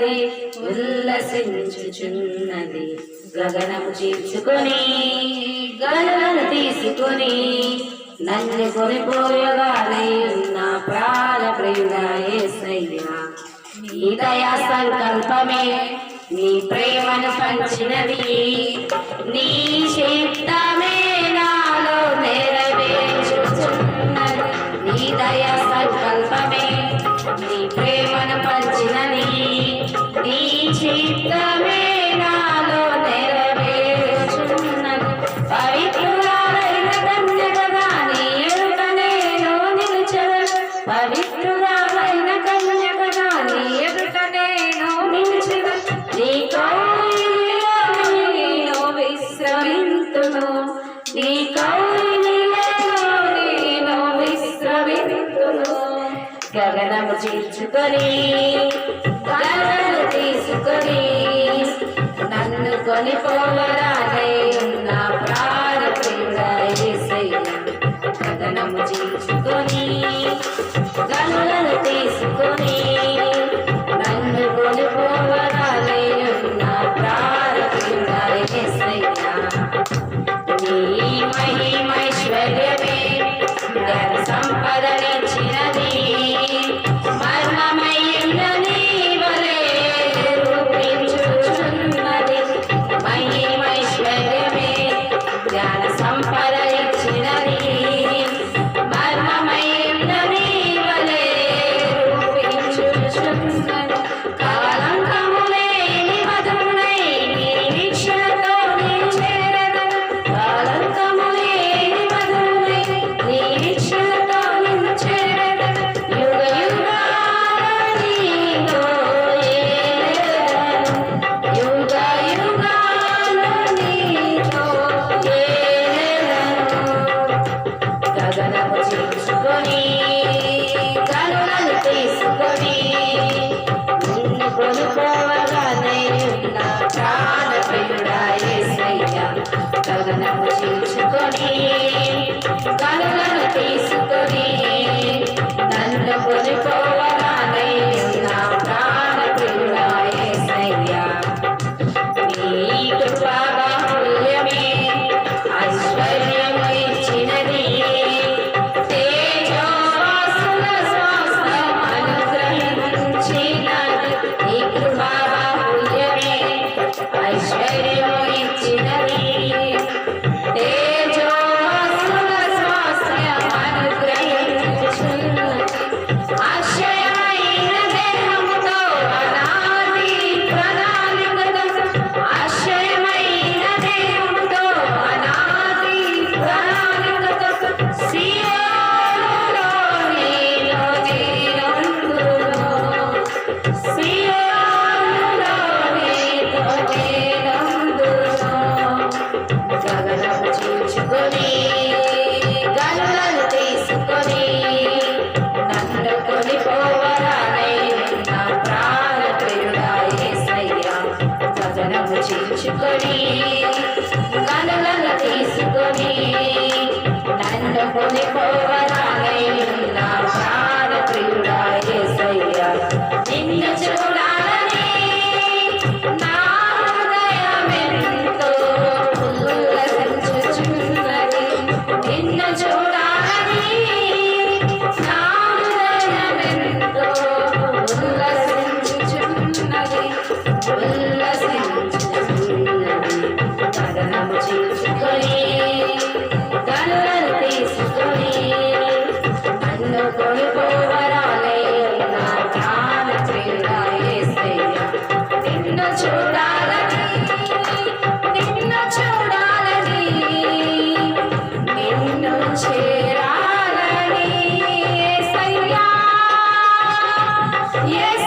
ఉన్నది ఉల్లసించుచున్నది గగనము చీర్చుకొని గగనము తీసుకొని నన్ను కొనిపోయగానే నా ప్రాణ ప్రియుడయ్యా నీ దయా సంకల్పమే నీ ప్రేమను పంచినది నీ చేతమే గగనము చీల్చుకొని గగనము తీసుకొని నన్ను కొని పోవరా ఆలోచించుకొని కలలను తీసుకొని నన్ను కొనిపోవరా Yes.